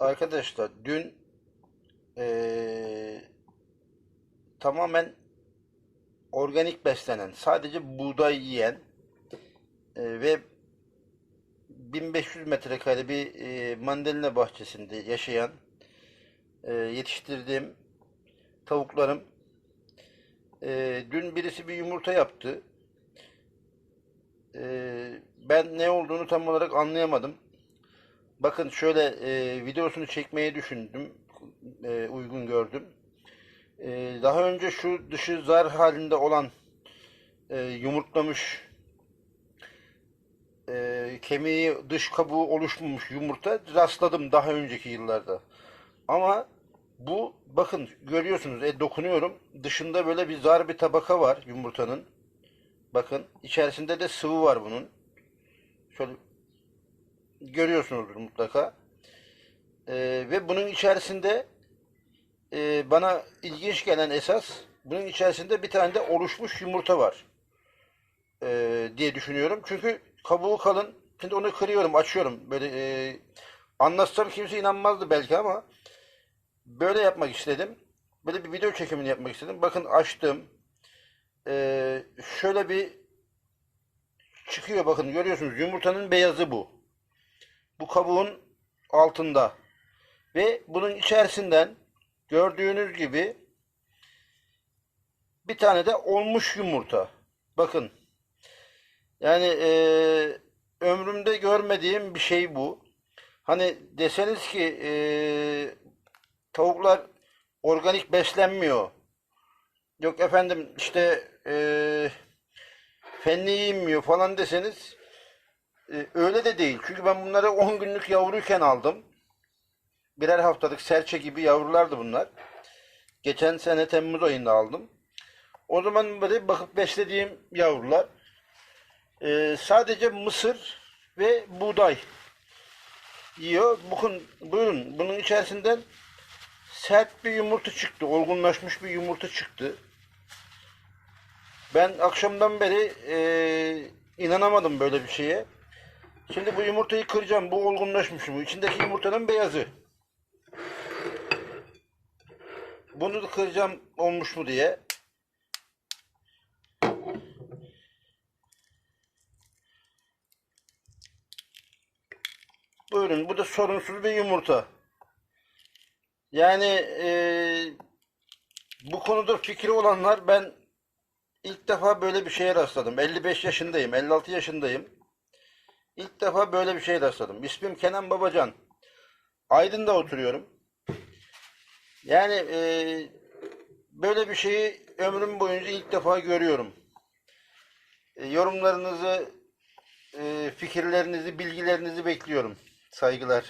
Arkadaşlar dün eee, tamamen organik beslenen, sadece buğday yiyen eee, ve 1500 metrekare bir eee, mandalina bahçesinde yaşayan eee, yetiştirdiğim tavuklarım eee, dün birisi bir yumurta yaptı. Eee, ben ne olduğunu tam olarak anlayamadım. Bakın şöyle e, videosunu çekmeyi düşündüm. E, uygun gördüm. E, daha önce şu dışı zar halinde olan e, yumurtlamış e, kemiği dış kabuğu oluşmamış yumurta rastladım daha önceki yıllarda. Ama bu bakın görüyorsunuz e, dokunuyorum. Dışında böyle bir zar bir tabaka var yumurtanın. Bakın içerisinde de sıvı var bunun. Şöyle görüyorsunuzdur mutlaka. Ee, ve bunun içerisinde e, bana ilginç gelen esas bunun içerisinde bir tane de oluşmuş yumurta var ee, diye düşünüyorum. Çünkü kabuğu kalın. Şimdi onu kırıyorum, açıyorum. Böyle e, anlatsam kimse inanmazdı belki ama böyle yapmak istedim. Böyle bir video çekimini yapmak istedim. Bakın açtım. Ee, şöyle bir çıkıyor bakın görüyorsunuz yumurtanın beyazı bu bu kabuğun altında ve bunun içerisinden gördüğünüz gibi bir tane de olmuş yumurta. Bakın. Yani eee, ömrümde görmediğim bir şey bu. Hani deseniz ki eee, tavuklar organik beslenmiyor. Yok efendim işte eee fenli yiyinmiyor falan deseniz e, öyle de değil. Çünkü ben bunları 10 günlük yavruyken aldım. Birer haftalık serçe gibi yavrulardı bunlar. Geçen sene Temmuz ayında aldım. O zaman böyle bakıp beslediğim yavrular. E, sadece mısır ve buğday yiyor. Bakın buyurun bunun içerisinden sert bir yumurta çıktı. Olgunlaşmış bir yumurta çıktı. Ben akşamdan beri e, inanamadım böyle bir şeye. Şimdi bu yumurtayı kıracağım. Bu olgunlaşmış bu. İçindeki yumurtanın beyazı. Bunu da kıracağım olmuş mu diye. Buyurun bu da sorunsuz bir yumurta. Yani eee, bu konuda fikri olanlar ben ilk defa böyle bir şeye rastladım. 55 yaşındayım, 56 yaşındayım. İlk defa böyle bir şeye rastladım. İsmim Kenan Babacan. Aydın'da oturuyorum. Yani eee, böyle bir şeyi ömrüm boyunca ilk defa görüyorum. E, yorumlarınızı, e, fikirlerinizi, bilgilerinizi bekliyorum. Saygılar.